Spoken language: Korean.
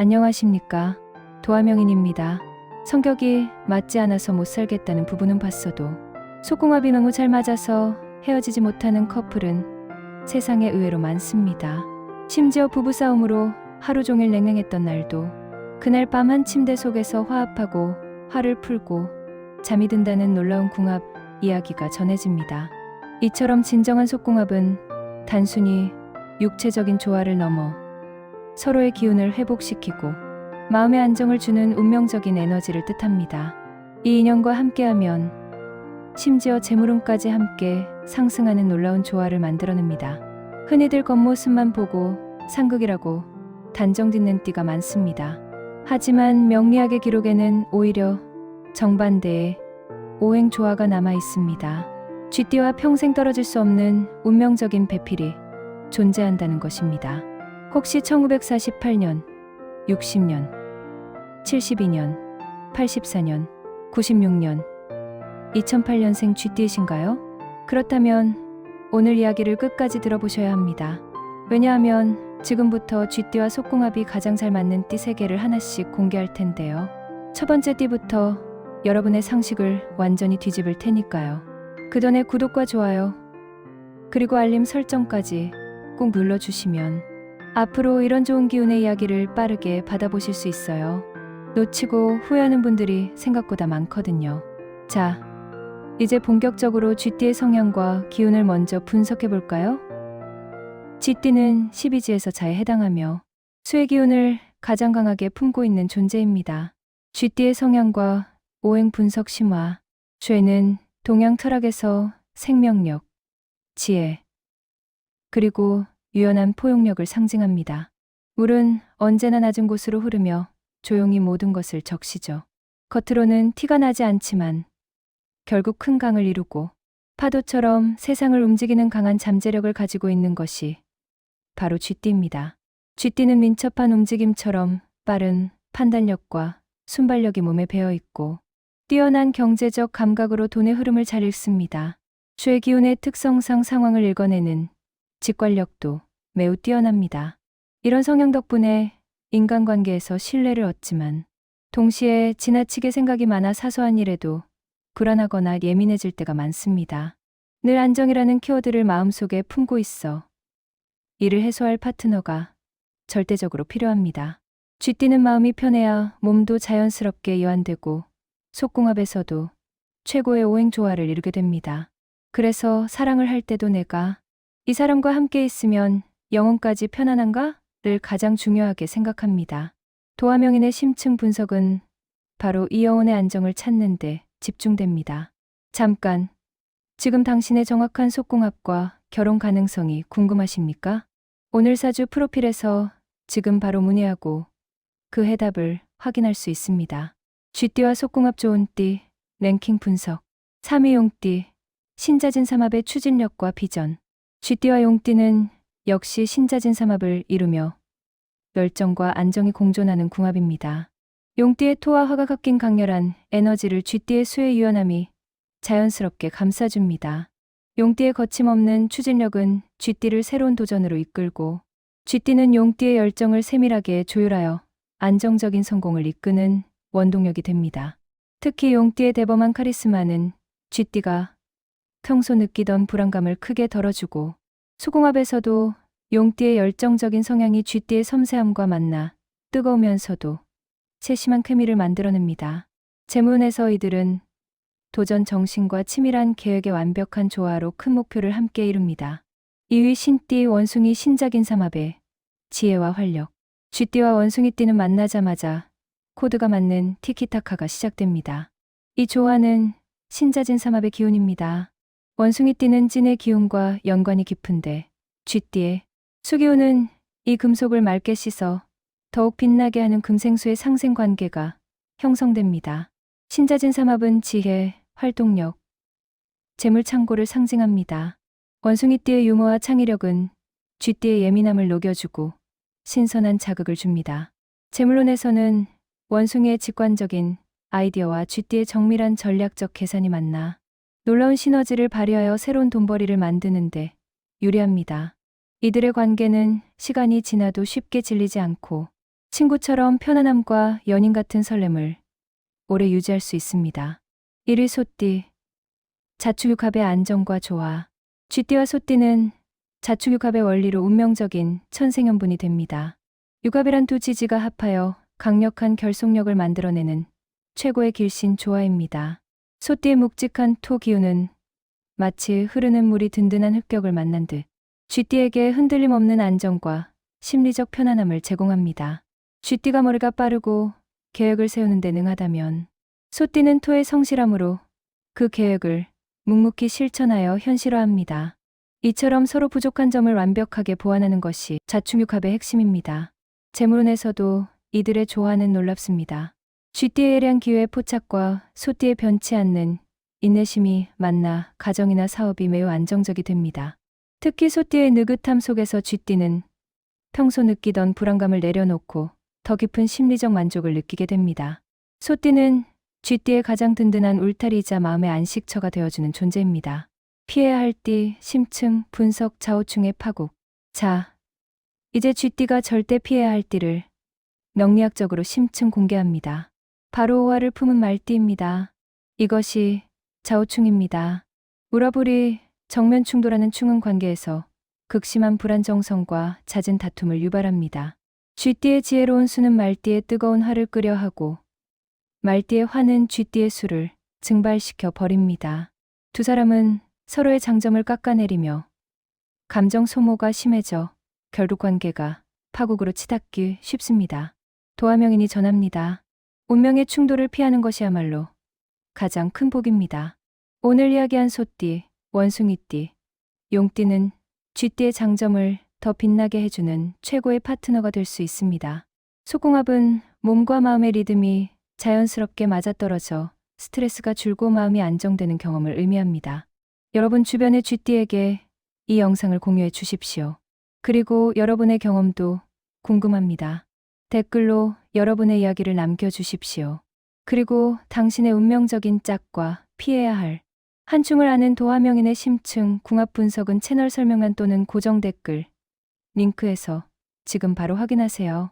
안녕하십니까. 도화명인입니다. 성격이 맞지 않아서 못 살겠다는 부부는 봤어도 속궁합이 너무 잘 맞아서 헤어지지 못하는 커플은 세상에 의외로 많습니다. 심지어 부부싸움으로 하루 종일 냉랭했던 날도 그날 밤 한 침대 속에서 화합하고 화를 풀고 잠이 든다는 놀라운 궁합 이야기가 전해집니다. 이처럼 진정한 속궁합은 단순히 육체적인 조화를 넘어 서로의 기운을 회복시키고 마음의 안정을 주는 운명적인 에너지를 뜻합니다. 이 인연과 함께하면 심지어 재물운까지 함께 상승하는 놀라운 조화를 만들어냅니다. 흔히들 겉모습만 보고 상극이라고 단정 짓는 띠가 많습니다. 하지만 명리학의 기록에는 오히려 정반대의 오행 조화가 남아 있습니다. 쥐띠와 평생 떨어질 수 없는 운명적인 배필이 존재한다는 것입니다. 혹시 1948년, 60년, 72년, 84년, 96년, 2008년생 쥐띠이신가요? 그렇다면 오늘 이야기를 끝까지 들어보셔야 합니다. 왜냐하면 지금부터 쥐띠와 속궁합이 가장 잘 맞는 띠 3개를 하나씩 공개할 텐데요. 첫 번째 띠부터 여러분의 상식을 완전히 뒤집을 테니까요. 그 전에 구독과 좋아요, 그리고 알림 설정까지 꼭 눌러주시면 앞으로 이런 좋은 기운의 이야기를 빠르게 받아보실 수 있어요. 놓치고 후회하는 분들이 생각보다 많거든요. 자, 이제 본격적으로 쥐띠의 성향과 기운을 먼저 분석해 볼까요? 쥐띠는 12지에서 자에 해당하며 수의 기운을 가장 강하게 품고 있는 존재입니다. 쥐띠의 성향과 오행 분석 심화, 쥐는 동양 철학에서 생명력, 지혜, 그리고 유연한 포용력을 상징합니다. 물은 언제나 낮은 곳으로 흐르며 조용히 모든 것을 적시죠. 겉으로는 티가 나지 않지만 결국 큰 강을 이루고 파도처럼 세상을 움직이는 강한 잠재력을 가지고 있는 것이 바로 쥐띠입니다. 쥐띠는 민첩한 움직임처럼 빠른 판단력과 순발력이 몸에 배어 있고 뛰어난 경제적 감각으로 돈의 흐름을 잘 읽습니다. 쥐의 기운의 특성상 상황을 읽어내는 직관력도 매우 뛰어납니다. 이런 성향 덕분에 인간관계에서 신뢰를 얻지만 동시에 지나치게 생각이 많아 사소한 일에도 불안하거나 예민해질 때가 많습니다. 늘 안정이라는 키워드를 마음속에 품고 있어 이를 해소할 파트너가 절대적으로 필요합니다. 쥐띠는 마음이 편해야 몸도 자연스럽게 이완되고 속궁합에서도 최고의 오행 조화를 이루게 됩니다. 그래서 사랑을 할 때도 내가 이 사람과 함께 있으면 영혼까지 편안한가? 를 가장 중요하게 생각합니다. 도화명인의 심층 분석은 바로 이 영혼의 안정을 찾는 데 집중됩니다. 잠깐, 지금 당신의 정확한 속궁합과 결혼 가능성이 궁금하십니까? 오늘 사주 프로필에서 지금 바로 문의하고 그 해답을 확인할 수 있습니다. 쥐띠와 속궁합 좋은 띠, 랭킹 분석, 3위 용띠, 신자진 삼합의 추진력과 비전, 쥐띠와 용띠는 역시 신자진 삼합을 이루며 열정과 안정이 공존하는 궁합입니다. 용띠의 토와 화가 섞인 강렬한 에너지를 쥐띠의 수의 유연함이 자연스럽게 감싸줍니다. 용띠의 거침없는 추진력은 쥐띠를 새로운 도전으로 이끌고 쥐띠는 용띠의 열정을 세밀하게 조율하여 안정적인 성공을 이끄는 원동력이 됩니다. 특히 용띠의 대범한 카리스마는 쥐띠가 평소 느끼던 불안감을 크게 덜어주고 소궁합에서도 용띠의 열정적인 성향이 쥐띠의 섬세함과 만나 뜨거우면서도 세심한 케미를 만들어냅니다. 재문에서 이들은 도전 정신과 치밀한 계획의 완벽한 조화로 큰 목표를 함께 이룹니다. 2위 신띠 원숭이 신작인 삼합의 지혜와 활력. 쥐띠와 원숭이띠는 만나자마자 코드가 맞는 티키타카가 시작됩니다. 이 조화는 신자진 삼합의 기운입니다. 원숭이띠는 찐의 기운과 연관이 깊은데 쥐띠의 수기운은 이 금속을 맑게 씻어 더욱 빛나게 하는 금생수의 상생 관계가 형성됩니다. 신자진 삼합은 지혜, 활동력, 재물 창고를 상징합니다. 원숭이띠의 유머와 창의력은 쥐띠의 예민함을 녹여주고 신선한 자극을 줍니다. 재물론에서는 원숭이의 직관적인 아이디어와 쥐띠의 정밀한 전략적 계산이 만나 놀라운 시너지를 발휘하여 새로운 돈벌이를 만드는데 유리합니다. 이들의 관계는 시간이 지나도 쉽게 질리지 않고 친구처럼 편안함과 연인 같은 설렘을 오래 유지할 수 있습니다. 1위 소띠. 자축육합의 안정과 조화. 쥐띠와 소띠는 자축육합의 원리로 운명적인 천생연분이 됩니다. 육합이란 두 지지가 합하여 강력한 결속력을 만들어내는 최고의 길신 조화입니다. 소띠의 묵직한 토 기운은 마치 흐르는 물이 든든한 흙벽을 만난 듯 쥐띠에게 흔들림 없는 안정과 심리적 편안함을 제공합니다. 쥐띠가 머리가 빠르고 계획을 세우는 데 능하다면 소띠는 토의 성실함으로 그 계획을 묵묵히 실천하여 현실화합니다. 이처럼 서로 부족한 점을 완벽하게 보완하는 것이 자충육합의 핵심입니다. 재물운에서도 이들의 조화는 놀랍습니다. 쥐띠의 예리한 기회의 포착과 소띠의 변치 않는 인내심이 만나 가정이나 사업이 매우 안정적이 됩니다. 특히 소띠의 느긋함 속에서 쥐띠는 평소 느끼던 불안감을 내려놓고 더 깊은 심리적 만족을 느끼게 됩니다. 소띠는 쥐띠의 가장 든든한 울타리이자 마음의 안식처가 되어주는 존재입니다. 피해야 할 띠, 심층, 분석, 좌우충의 파국. 자, 이제 쥐띠가 절대 피해야 할 띠를 명리학적으로 심층 공개합니다. 바로 오화를 품은 말띠입니다. 이것이 좌우충입니다. 우라불이 정면 충돌하는 충은 관계에서 극심한 불안정성과 잦은 다툼을 유발합니다. 쥐띠의 지혜로운 수는 말띠의 뜨거운 화를 끄려 하고 말띠의 화는 쥐띠의 수를 증발시켜 버립니다. 두 사람은 서로의 장점을 깎아내리며 감정 소모가 심해져 결국 관계가 파국으로 치닫기 쉽습니다. 도화명인이 전합니다. 운명의 충돌을 피하는 것이야말로 가장 큰 복입니다. 오늘 이야기한 소띠, 원숭이띠, 용띠는 쥐띠의 장점을 더 빛나게 해주는 최고의 파트너가 될 수 있습니다. 소궁합은 몸과 마음의 리듬이 자연스럽게 맞아떨어져 스트레스가 줄고 마음이 안정되는 경험을 의미합니다. 여러분 주변의 쥐띠에게 이 영상을 공유해 주십시오. 그리고 여러분의 경험도 궁금합니다. 댓글로 여러분의 이야기를 남겨주십시오. 그리고 당신의 운명적인 짝과 피해야 할 한충을 아는 도화명인의 심층 궁합 분석은 채널 설명란 또는 고정 댓글 링크에서 지금 바로 확인하세요.